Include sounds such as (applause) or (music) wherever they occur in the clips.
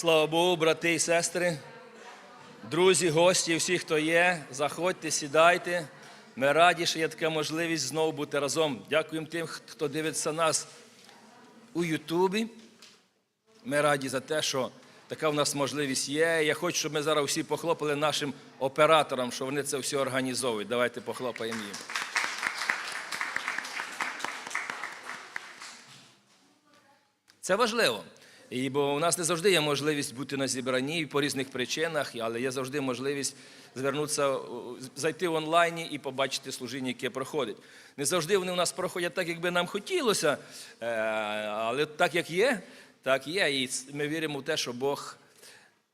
Слава Богу, брати і сестри, друзі, гості, всі, хто є, заходьте, сідайте. Ми раді, що є така можливість знову бути разом. Дякуємо тим, хто дивиться нас у Ютубі. Ми раді за те, що така в нас можливість є. Я хочу, щоб ми зараз всі похлопали нашим операторам, що вони це все організовують. Давайте похлопаємо їм. Це важливо. І бо у нас не завжди є можливість бути на зібранні по різних причинах, але є завжди можливість звернутися, зайти в онлайні і побачити служіння, яке проходить. Не завжди вони у нас проходять так, як би нам хотілося, е, але так як є, так є. І ми віримо в те, що Бог,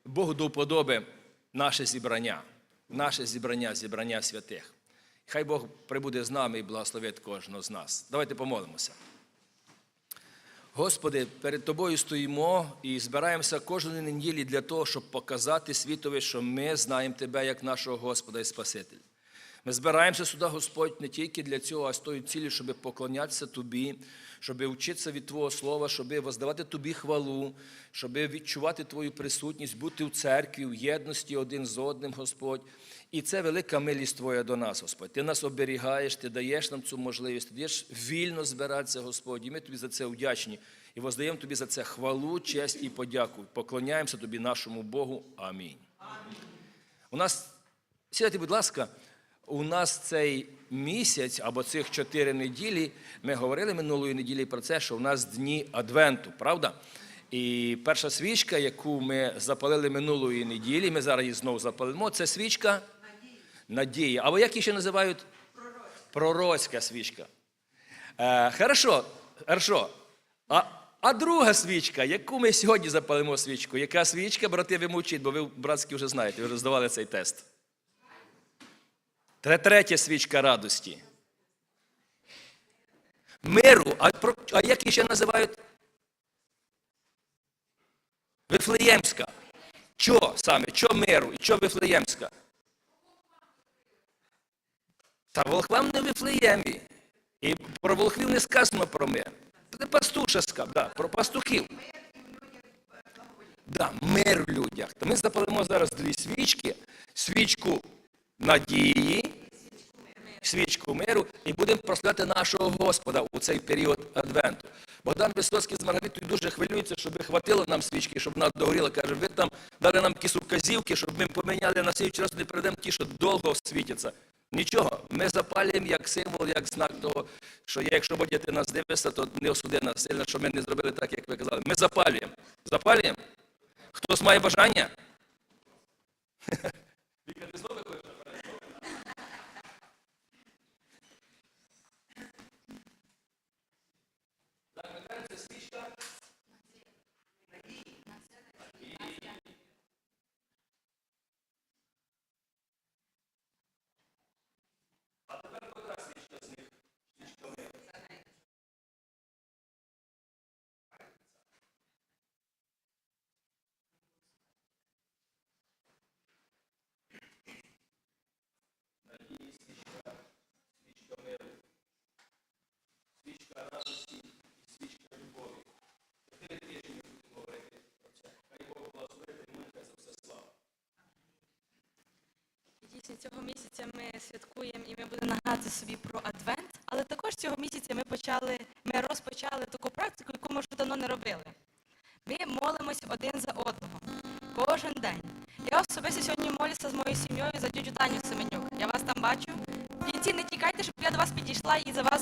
Богу до вподоби наше зібрання, наше зібрання, зібрання святих. Хай Бог прибуде з нами і благословить кожного з нас. Давайте помолимося. Господи, перед Тобою стоїмо і збираємося кожної неділі для того, щоб показати світові, що ми знаємо Тебе як нашого Господа і Спасителя. Ми збираємося сюди, Господь, не тільки для цього, а з тою цілі, щоб поклонятися Тобі, щоб вчитися від Твого Слова, щоб воздавати Тобі хвалу, щоб відчувати Твою присутність, бути в церкві, в єдності один з одним, Господь. І це велика милість Твоя до нас, Господь. Ти нас оберігаєш, Ти даєш нам цю можливість, ти даєш вільно збиратися, Господь. І ми тобі за це вдячні. І воздаємо тобі за це хвалу, честь і подяку. Поклоняємося тобі, нашому Богу. Амінь. У нас, сідайте, будь ласка, у нас цей місяць або цих чотири неділі, ми говорили минулої неділі про це, що у нас дні Адвенту, правда? І перша свічка, яку ми запалили минулої неділі, ми зараз її знову запалимо, це свічка надії. Або як її ще називають? Пророцька свічка. Е, хорошо, хорошо. А, а друга свічка, яку ми сьогодні запалимо свічку? Яка свічка, брати, ви мовчіть, бо ви братські вже знаєте, ви здавали цей тест. Тре- Третя свічка радості. Миру. А, а як її ще називають? Вифлеємська. Чо саме? Чо миру? І чо Вифлеємська? Та волхвам не Вифлеємі. І про волхвів не сказано про мир. Це пастушеска, да, про пастухів. Да, мир в людях. То ми запалимо зараз дві свічки: свічку надії, свічку миру, і будемо прославляти нашого Господа у цей період Адвенту. Богдан Висоцький з Маргаритою дуже хвилюється, щоб хватило нам свічки, щоб нас догоріло. Каже, ви там дали нам якісь указівки, щоб ми поміняли на слідчий раз не прийдемо ті, що довго світяться. Нічого, ми запалюємо як символ, як знак того, що якщо будете нас дивитися, то не осуди нас сильно, що ми не зробили так, як ви казали. Ми запалюємо. Запалюємо. Хтось має бажання? (laughs) Віка, ти знову хочеш? Дійсно, цього місяця ми святкуємо і ми будемо нагадувати собі про Адвент, але також цього місяця ми почали, ми розпочали таку практику, яку ми вже давно не робили. Ми молимось один за одного кожен день. Я особисто сьогодні молюся з моєю сім'єю за дідю Таню Семенюк. Я вас там бачу. В не тікайте, щоб я до вас підійшла і за вас